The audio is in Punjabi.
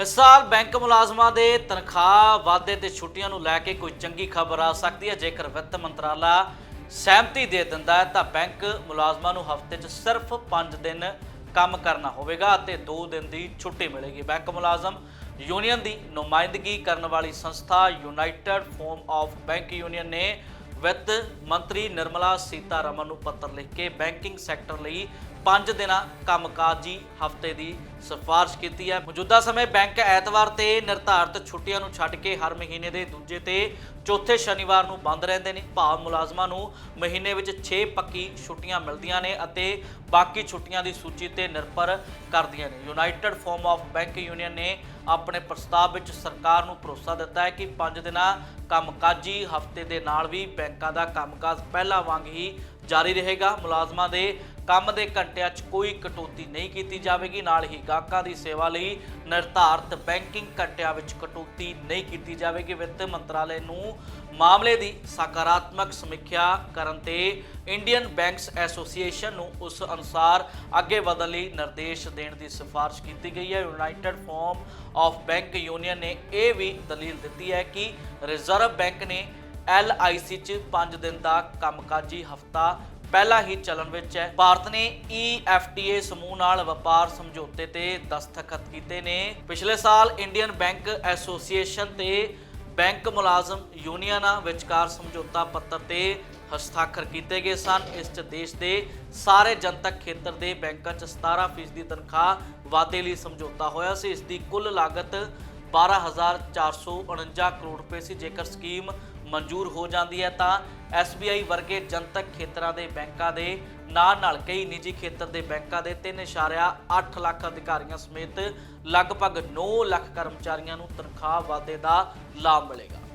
ਇਸ ਸਾਲ ਬੈਂਕ ਮੁਲਾਜ਼ਮਾਂ ਦੇ ਤਨਖਾਹ ਵਾਧੇ ਤੇ ਛੁੱਟੀਆਂ ਨੂੰ ਲੈ ਕੇ ਕੋਈ ਚੰਗੀ ਖਬਰ ਆ ਸਕਦੀ ਹੈ। ਜੇਕਰ ਵਿੱਤ ਮੰਤਰਾਲਾ ਸਹਿਮਤੀ ਦੇ ਦਿੰਦਾ ਹੈ, ਤਾਂ ਬੈਂਕ ਮੁਲਾਜ਼ਮਾਂ ਨੂੰ ਹਫ਼ਤੇ 'ਚ ਸਿਰਫ 5 ਦਿਨ ਕੰਮ ਕਰਨਾ ਹੋਵੇਗਾ ਅਤੇ 2 ਦਿਨ ਦੀ ਛੁੱਟੀ ਮਿਲੇਗੀ। ਬੈਂਕ ਮੁਲਾਜ਼ਮ ਯੂਨੀਅਨ ਦੀ ਨੁਮਾਇੰਦਗੀ ਕਰਨ ਵਾਲੀ ਸੰਸਥਾ united forum of bank union ਨੇ ਵਿੱਤ ਮੰਤਰੀ ਨਿਰਮਲਾ ਸੀਤਾਰਮਨ ਨੂੰ ਪੱਤਰ ਲਿਖ ਕੇ ਬੈਂਕਿੰਗ ਸੈਕਟਰ ਲਈ 5 ਦਿਨਾਂ ਕੰਮਕਾਜੀ ਹਫ਼ਤੇ ਦੀ ਸਿਫਾਰਿਸ਼ ਕੀਤੀ ਹੈ। ਮੌਜੂਦਾ ਸਮੇਂ ਬੈਂਕ ਐਤਵਾਰ ਤੇ ਨਿਰਧਾਰਤ ਛੁੱਟੀਆਂ ਨੂੰ ਛੱਡ ਕੇ ਹਰ ਮਹੀਨੇ ਦੇ ਦੂਜੇ ਤੇ ਚੌਥੇ ਸ਼ਨੀਵਾਰ ਨੂੰ ਬੰਦ ਰਹਿੰਦੇ ਨੇ। ਭਾਵ ਮੁਲਾਜ਼ਮਾਂ ਨੂੰ ਮਹੀਨੇ ਵਿੱਚ 6 ਪੱਕੀ ਛੁੱਟੀਆਂ ਮਿਲਦੀਆਂ ਨੇ ਅਤੇ ਬਾਕੀ ਛੁੱਟੀਆਂ ਦੀ ਸੂਚੀ ਤੇ ਨਿਰਭਰ ਕਰਦੀਆਂ ਨੇ। United forum of bank union ਨੇ ਆਪਣੇ ਪ੍ਰਸਤਾਵ ਵਿੱਚ ਸਰਕਾਰ ਨੂੰ ਭਰੋਸਾ ਦਿੱਤਾ ਹੈ ਕਿ 5 ਦਿਨਾਂ ਕੰਮਕਾਜੀ ਹਫ਼ਤੇ ਦੇ ਨਾਲ ਵੀ ਬੈਂਕਾਂ ਦਾ ਕੰਮਕਾਜ ਪਹਿਲਾਂ ਵਾਂਗ ਹੀ ਜਾਰੀ ਰਹੇਗਾ। ਮੁਲਾਜ਼ਮਾਂ ਦੇ ਕੰਮ ਦੇ ਘੰਟਿਆਂ 'ਚ ਕੋਈ ਕਟੌਤੀ ਨਹੀਂ ਕੀਤੀ ਜਾਵੇਗੀ। ਨਾਲ ਹੀ ਗਾਹਕਾਂ ਦੀ ਸੇਵਾ ਲਈ ਨਿਰਧਾਰਤ ਬੈਂਕਿੰਗ ਘੰਟਿਆਂ ਵਿੱਚ ਕਟੌਤੀ ਨਹੀਂ ਕੀਤੀ ਜਾਵੇਗੀ। ਵਿੱਤ ਮੰਤਰਾਲੇ ਨੂੰ ਮਾਮਲੇ ਦੀ ਸਕਾਰਾਤਮਕ ਸਮੀਖਿਆ ਕਰਨ ਤੇ ਇੰਡੀਅਨ ਬੈਂਕਸ ਐਸੋਸੀਏਸ਼ਨ ਨੂੰ ਉਸ ਅਨੁਸਾਰ ਅੱਗੇ ਵਧਣ ਲਈ ਨਿਰਦੇਸ਼ ਦੇਣ ਦੀ ਸਿਫਾਰਿਸ਼ ਕੀਤੀ ਗਈ ਹੈ। United forum of bank union ਨੇ ਇਹ ਵੀ ਦਲੀਲ ਦਿੱਤੀ ਹੈ ਕਿ ਰਿਜ਼ਰਵ ਬੈਂਕ ਨੇ LIC 'ਚ 5 ਦਿਨ ਦਾ ਕੰਮਕਾਜੀ ਹਫਤਾ ਪਹਿਲਾਂ ਹੀ ਚੱਲਣ ਵਿੱਚ ਹੈ। ਭਾਰਤ ਨੇ EFTA ਸਮੂਹ ਨਾਲ ਵਪਾਰ ਸਮਝੌਤੇ ਤੇ ਦਸਤਖਤ ਕੀਤੇ ਨੇ। ਪਿਛਲੇ ਸਾਲ ਇੰਡੀਅਨ ਬੈਂਕ ਐਸੋਸੀਏਸ਼ਨ ਤੇ ਬੈਂਕ ਮੁਲਾਜ਼ਮ ਯੂਨੀਅਨਾਂ ਵਿਚਕਾਰ ਸਮਝੌਤਾ ਪੱਤਰ ਤੇ ਹਸਤਾਖਰ ਕੀਤੇ ਗਏ ਸਨ। ਇਸ 'ਚ ਦੇਸ਼ ਦੇ ਸਾਰੇ ਜਨਤਕ ਖੇਤਰ ਦੇ ਬੈਂਕਾਂ 'ਚ 17% ਦੀ ਤਨਖਾਹ ਵਾਧੇ ਲਈ ਸਮਝੌਤਾ ਹੋਇਆ ਸੀ। ਇਸ ਦੀ ਕੁੱਲ ਲਾਗਤ 12449 ਕਰੋੜ ਰੁਪਏ ਸੀ। ਜੇਕਰ ਸਕੀਮ ਮਨਜ਼ੂਰ ਹੋ ਜਾਂਦੀ ਹੈ ਤਾਂ SBI ਵਰਗੇ ਜਨਤਕ ਖੇਤਰਾਂ ਦੇ ਬੈਂਕਾਂ ਦੇ ਨਾਲ ਨਾਲ ਕਈ ਨਿੱਜੀ ਖੇਤਰ ਦੇ ਬੈਂਕਾਂ ਦੇ 3.8 ਲੱਖ ਅਧਿਕਾਰੀਆਂ ਸਮੇਤ ਲਗਭਗ 9 ਲੱਖ ਕਰਮਚਾਰੀਆਂ ਨੂੰ ਤਨਖਾਹ ਵਾਧੇ ਦਾ ਲਾਭ ਮਿਲੇਗਾ।